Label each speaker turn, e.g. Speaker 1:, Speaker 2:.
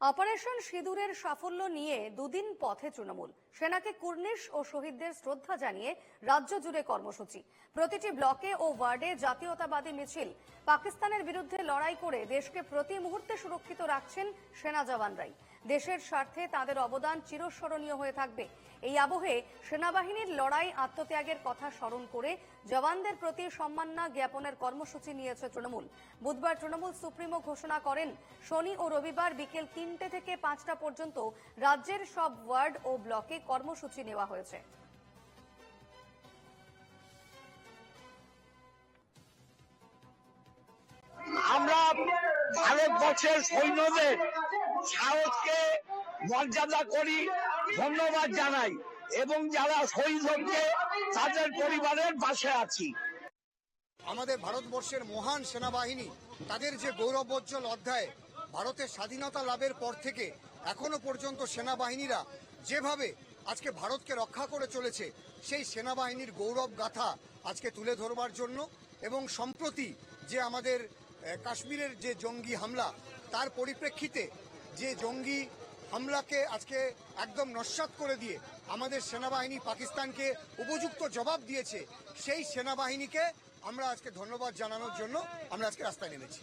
Speaker 1: Operation সিঁদুরের সাফল্য নিয়ে দুদিন পথে তৃণমূল। সেনাকে কুর্নিশ ও শহীদদের শ্রদ্ধা জানিয়ে রাজ্য জুড়ে কর্মসূচি। প্রতিটি ব্লকে ও ওয়ার্ডে জাতীয়তাবাদী মিছিল। পাকিস্তানের বিরুদ্ধে লড়াই করে দেশকে প্রতি মুহূর্তে সুরক্ষিত রাখছেন সেনা জওয়ানরাই। দেশের স্বার্থে তাদের অবদান চিরস্মরণীয় হয়ে থাকবে। এই আবহে সেনাবাহিনীর লড়াই আত্মত্যাগের কথা স্মরণ করে জওয়ানদের প্রতি সম্মাননা জ্ঞাপনের কর্মসূচি নিয়েছে তৃণমূল। বুধবার তৃণমূল সুপ্রিমো ঘোষণা করেন, শনি ও রবিবার বিকেল তিনটে থেকে পাঁচটা পর্যন্ত রাজ্যের সব ওয়ার্ড ও ব্লকে কর্মসূচি নেওয়া হয়েছে।
Speaker 2: আমরা ভারতবর্ষের সৈন্যদের সাহসকে মর্যাদা করি, ধন্যবাদ জানাই এবং যারা শহীদ হচ্ছে, তাদের পরিবারের পাশে আছি।
Speaker 3: আমাদের ভারতবর্ষের মহান সেনাবাহিনী, তাদের যে গৌরবোজ্জ্বল অধ্যায়, ভারতের স্বাধীনতা লাভের পর থেকে এখনও পর্যন্ত সেনাবাহিনীরা যেভাবে আজকে ভারতকে রক্ষা করে চলেছে, সেই সেনাবাহিনীর গৌরব গাথা আজকে তুলে ধরবার জন্য এবং সম্প্রতি যে আমাদের কাশ্মীরের যে জঙ্গি হামলা, তার পরিপ্রেক্ষিতে যে জঙ্গি হামলাকে আজকে একদম নস্বাত করে দিয়ে আমাদের সেনাবাহিনী পাকিস্তানকে উপযুক্ত জবাব দিয়েছে, সেই সেনাবাহিনীকে আমরা আজকে ধন্যবাদ জানানোর জন্য আমরা আজকে রাস্তায় নেমেছি।